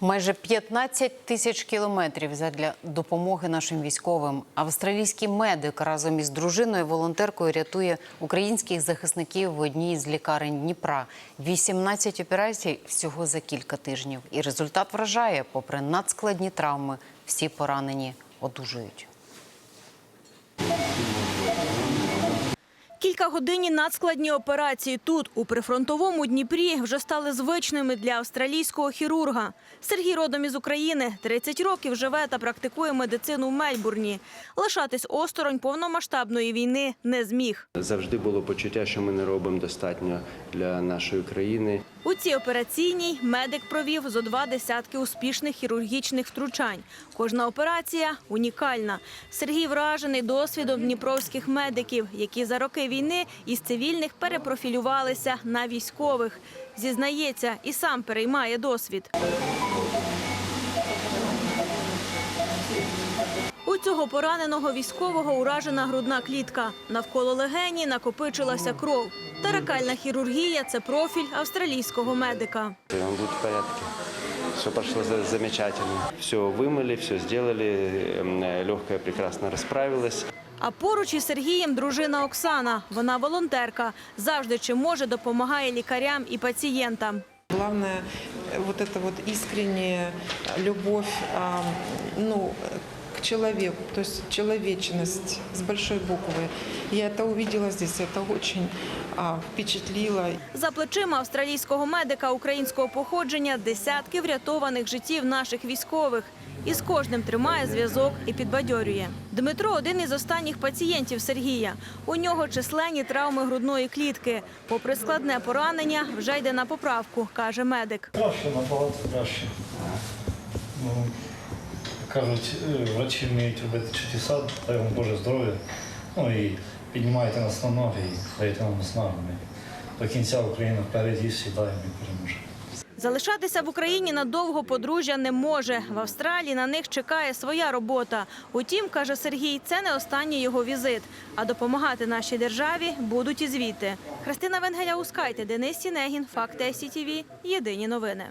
Майже 15 тисяч кілометрів задля допомоги нашим військовим. Австралійський медик разом із дружиною волонтеркою рятує українських захисників в одній з лікарень Дніпра. 18 операцій всього за кілька тижнів. І результат вражає, попри надскладні травми, всі поранені одужують. Кількагодинні надскладні операції тут, у прифронтовому Дніпрі, вже стали звичними для австралійського хірурга. Сергій родом із України, 30 років живе та практикує медицину в Мельбурні. Лишатись осторонь повномасштабної війни не зміг. Завжди було почуття, що ми не робимо достатньо для нашої країни. У цій операційній медик провів зо два десятки успішних хірургічних втручань. Кожна операція унікальна. Сергій вражений досвідом дніпровських медиків, які за роки війни із цивільних перепрофілювалися на військових. Зізнається, і сам переймає досвід. У цього пораненого військового уражена грудна клітка. Навколо легені накопичилася кров. Таракальна хірургія це профіль австралійського медика. И Он в порядке. Все прошло за- замечательно. Все вымыли, все сделали. Легкая прекрасно расправилась. А поруч із Сергієм дружина Оксана. Вона волонтерка. Завжди чим може допомагає лікарям і пацієнтам. Главное, э, вот эта вот искренняя любовь а, ну, э, к человеку, то есть человечность с большой буквы. Я это увидела здесь, это очень а, впечатлило. За плечима австралійського медика українського походження десятки врятованих життів наших військових. І з кожним тримає зв'язок і підбадьорює. Дмитро один із останніх пацієнтів Сергія. У нього численні травми грудної клітки. Попри складне поранення, вже йде на поправку, каже медик. Краще, набагато краще. Ну, кажуть, е, врачі вміють робити чудеса, дай вам Боже здоров'я. Ну і піднімаєте нас на ноги і даєте нам. Ми До кінця Україна впереді сідає і переможе. Залишатися в Україні надовго подружжя не може. В Австралії на них чекає своя робота. Утім, каже Сергій, це не останній його візит. А допомагати нашій державі будуть і звідти. Христина Венгеля Ускайте, Денис Сінегін, Факти СІТІВІ. Єдині новини.